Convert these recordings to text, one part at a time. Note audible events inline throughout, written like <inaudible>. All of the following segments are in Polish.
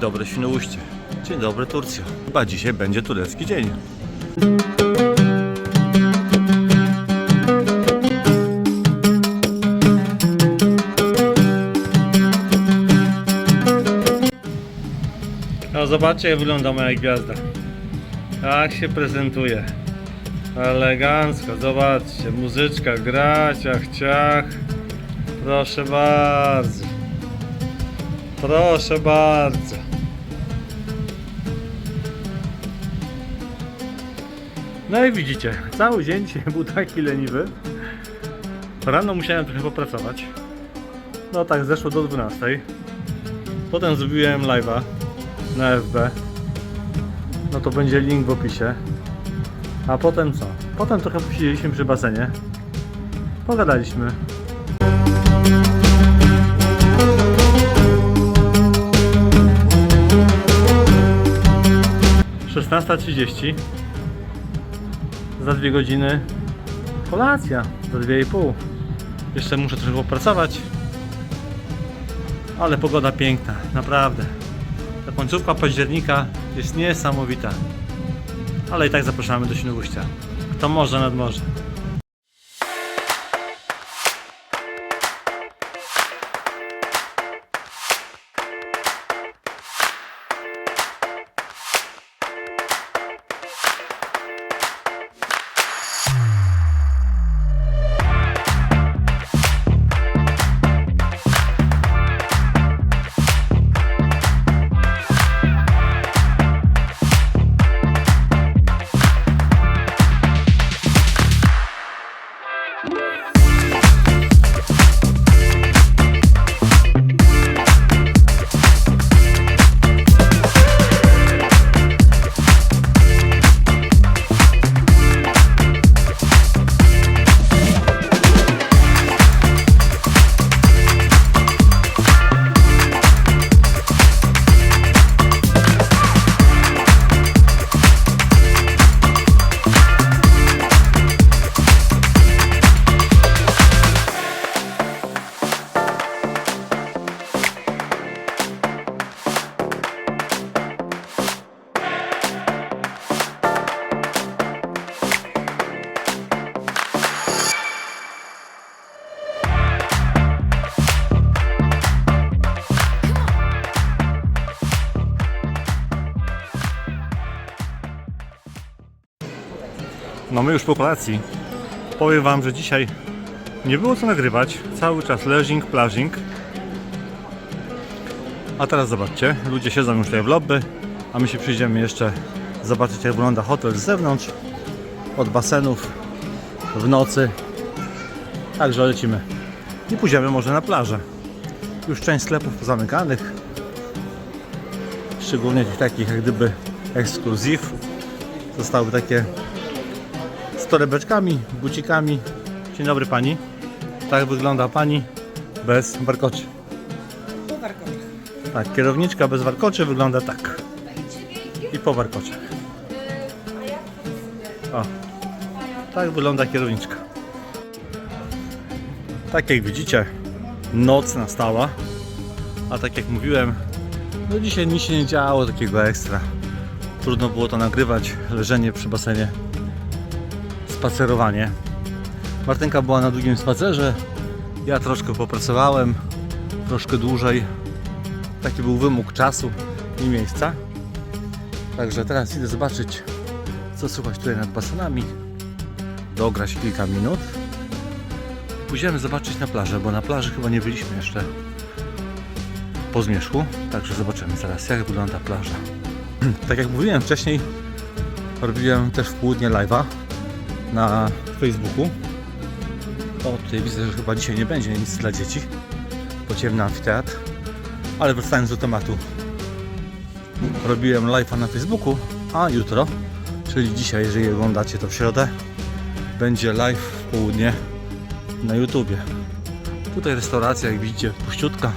dobry Świnoujście. Dzień dobry Turcja. Chyba dzisiaj będzie turecki dzień. No zobaczcie jak wygląda moja gwiazda. Jak się prezentuje. Elegancko, zobaczcie, muzyczka gra, ciach ciach. Proszę bardzo. Proszę bardzo. No i widzicie, cały dzień <laughs> był taki leniwy. Rano musiałem trochę popracować. No tak, zeszło do 12. Potem zrobiłem live'a na FB. No to będzie link w opisie. A potem co? Potem trochę posiedzieliśmy przy basenie. Pogadaliśmy. 16.30 Za dwie godziny kolacja, za dwie i pół. Jeszcze muszę trochę popracować. Ale pogoda piękna, naprawdę. Ta końcówka października jest niesamowita. Ale i tak zapraszamy do Świnoujścia. Kto może nad morze. No my już po kolacji. Powiem wam, że dzisiaj nie było co nagrywać. Cały czas leżing, plażing. A teraz zobaczcie, ludzie siedzą już tutaj w lobby, a my się przyjdziemy jeszcze zobaczyć jak wygląda hotel z zewnątrz, od basenów w nocy. Także lecimy. I pójdziemy może na plażę. Już część sklepów pozamykanych. Szczególnie tych takich jak gdyby ekskluzyw. Zostały takie torebeczkami, bucikami. Dzień dobry pani. Tak wygląda pani bez warkoczy. Po warkoczach. Tak, kierowniczka bez warkoczy wygląda tak. I po warkoczach. O, tak wygląda kierowniczka. Tak jak widzicie, noc nastała. A tak jak mówiłem, no dzisiaj nic się nie działo takiego ekstra. Trudno było to nagrywać, leżenie przy basenie spacerowanie. Martynka była na długim spacerze. Ja troszkę popracowałem, troszkę dłużej. Taki był wymóg czasu i miejsca. Także teraz idę zobaczyć, co słychać tutaj nad basenami. Dograć kilka minut. Pójdziemy zobaczyć na plażę, bo na plaży chyba nie byliśmy jeszcze po zmierzchu. Także zobaczymy zaraz, jak wygląda plaża. <clears throat> tak jak mówiłem wcześniej, robiłem też w południe live'a na Facebooku. O, tutaj widzę, że chyba dzisiaj nie będzie nic dla dzieci. Pociemny amfiteatr. Ale wracając do tematu. Robiłem live'a na Facebooku, a jutro, czyli dzisiaj, jeżeli oglądacie to w środę, będzie live w południe na YouTubie. Tutaj restauracja, jak widzicie, puściutka.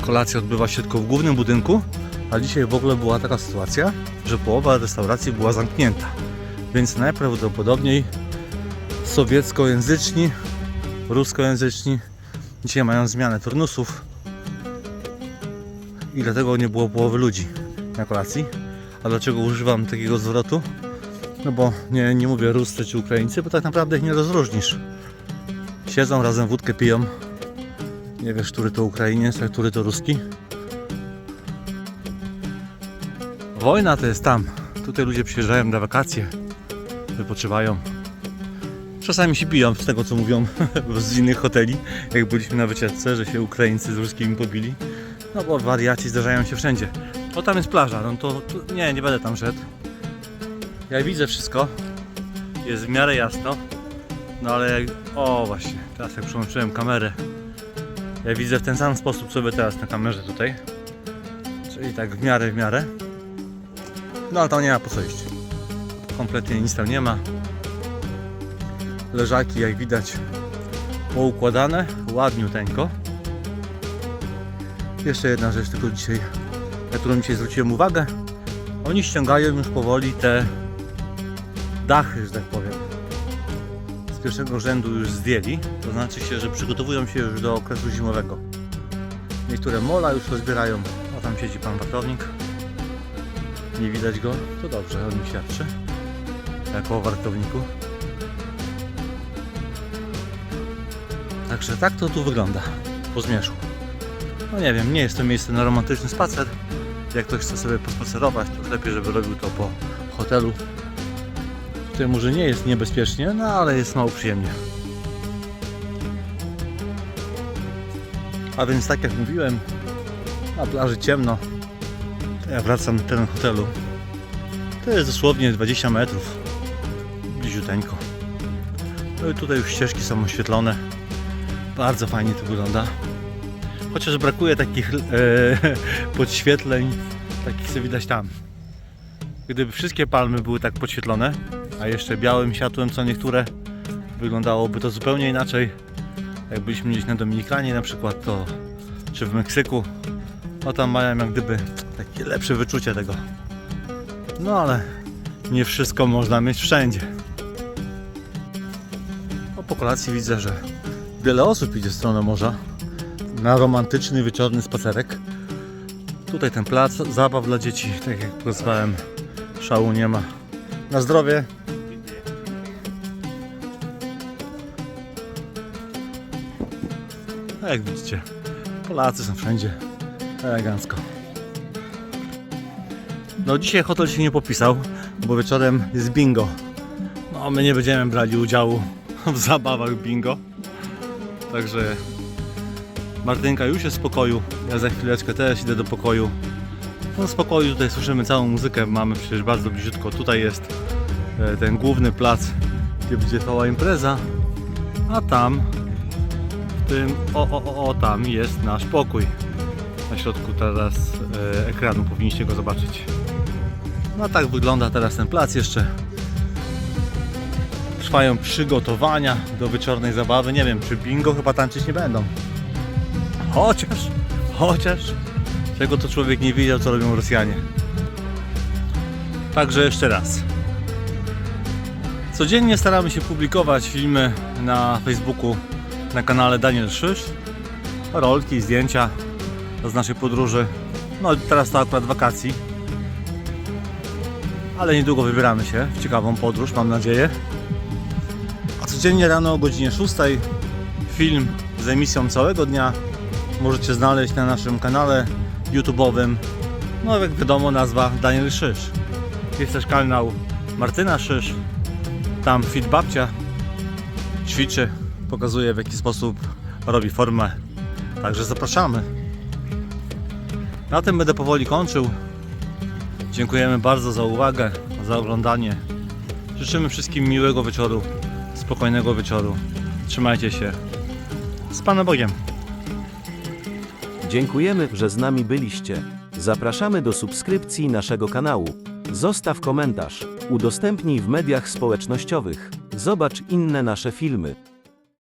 Kolacja odbywa się tylko w głównym budynku, a dzisiaj w ogóle była taka sytuacja, że połowa restauracji była zamknięta więc najprawdopodobniej sowieckojęzyczni, ruskojęzyczni dzisiaj mają zmianę turnusów i dlatego nie było połowy ludzi na kolacji. A dlaczego używam takiego zwrotu? No bo nie, nie mówię Ruscy czy Ukraińcy, bo tak naprawdę ich nie rozróżnisz. Siedzą razem, wódkę piją. Nie wiesz, który to Ukrainiec, a który to Ruski. Wojna to jest tam. Tutaj ludzie przyjeżdżają na wakacje, wypoczywają. Czasami się biją z tego, co mówią <laughs> z innych hoteli, jak byliśmy na wycieczce, że się Ukraińcy z Ruskimi pobili. No bo wariaci zdarzają się wszędzie. O, tam jest plaża, no to, to nie, nie będę tam szedł. Ja widzę wszystko, jest w miarę jasno, no ale jak, o właśnie, teraz jak przełączyłem kamerę, ja widzę w ten sam sposób sobie teraz na kamerze tutaj, czyli tak w miarę, w miarę. No ale tam nie ma po co iść. Kompletnie nic tam nie ma. Leżaki jak widać poukładane, ładniuteńko. Jeszcze jedna rzecz tylko dzisiaj, na którą dzisiaj zwróciłem uwagę. Oni ściągają już powoli te dachy, że tak powiem. Z pierwszego rzędu już zdjęli. To znaczy się, że przygotowują się już do okresu zimowego. Niektóre mola już rozbierają. A tam siedzi pan wartownik. Nie widać go. To dobrze, on mi świadczy. Jako o wartowniku. Także tak to tu wygląda. Po zmierzchu. No nie wiem, nie jest to miejsce na romantyczny spacer. Jak ktoś chce sobie pospacerować, to lepiej, żeby robił to po hotelu. Tutaj może nie jest niebezpiecznie, no ale jest mało przyjemnie. A więc tak jak mówiłem, na plaży ciemno. Ja wracam do teren hotelu. To jest dosłownie 20 metrów. No i tutaj już ścieżki są oświetlone. Bardzo fajnie to wygląda. Chociaż brakuje takich e, <laughs> podświetleń, takich co widać tam. Gdyby wszystkie palmy były tak podświetlone, a jeszcze białym światłem co niektóre, wyglądałoby to zupełnie inaczej. Jak byliśmy gdzieś na Dominikanie na przykład, to czy w Meksyku, no tam mają jak gdyby takie lepsze wyczucie tego. No ale nie wszystko można mieć wszędzie. Kolacji widzę, że wiele osób idzie w stronę morza na romantyczny wieczorny spacerek. Tutaj ten plac zabaw dla dzieci, tak jak pokazywałem, szału nie ma. Na zdrowie. A jak widzicie, Polacy są wszędzie elegancko. No dzisiaj hotel się nie popisał, bo wieczorem jest bingo. No my nie będziemy brali udziału w zabawach bingo. Także Martynka już jest w pokoju. Ja za chwileczkę też idę do pokoju. No w spokoju tutaj słyszymy całą muzykę, mamy przecież bardzo bliziutko. Tutaj jest e, ten główny plac, gdzie będzie trwała impreza. A tam, w tym, o, o, o, tam jest nasz pokój. Na środku teraz e, ekranu powinniście go zobaczyć. No tak wygląda teraz ten plac jeszcze. Trwają przygotowania do wieczornej zabawy. Nie wiem, czy bingo chyba tańczyć nie będą. Chociaż, chociaż, czego to człowiek nie wiedział, co robią Rosjanie. Także jeszcze raz. Codziennie staramy się publikować filmy na Facebooku, na kanale Daniel Szysz. Rolki, zdjęcia z naszej podróży. No teraz to akurat wakacji. Ale niedługo wybieramy się w ciekawą podróż, mam nadzieję. Codziennie rano o godzinie 6 film z emisją całego dnia możecie znaleźć na naszym kanale YouTube'owym. No jak wiadomo nazwa Daniel Szysz. Jest też kanał Martyna Szysz. Tam fit babcia ćwiczy, pokazuje w jaki sposób robi formę. Także zapraszamy. Na tym będę powoli kończył. Dziękujemy bardzo za uwagę, za oglądanie. Życzymy wszystkim miłego wieczoru, spokojnego wieczoru. Trzymajcie się. Z Panem Bogiem. Dziękujemy, że z nami byliście. Zapraszamy do subskrypcji naszego kanału. Zostaw komentarz, udostępnij w mediach społecznościowych. Zobacz inne nasze filmy.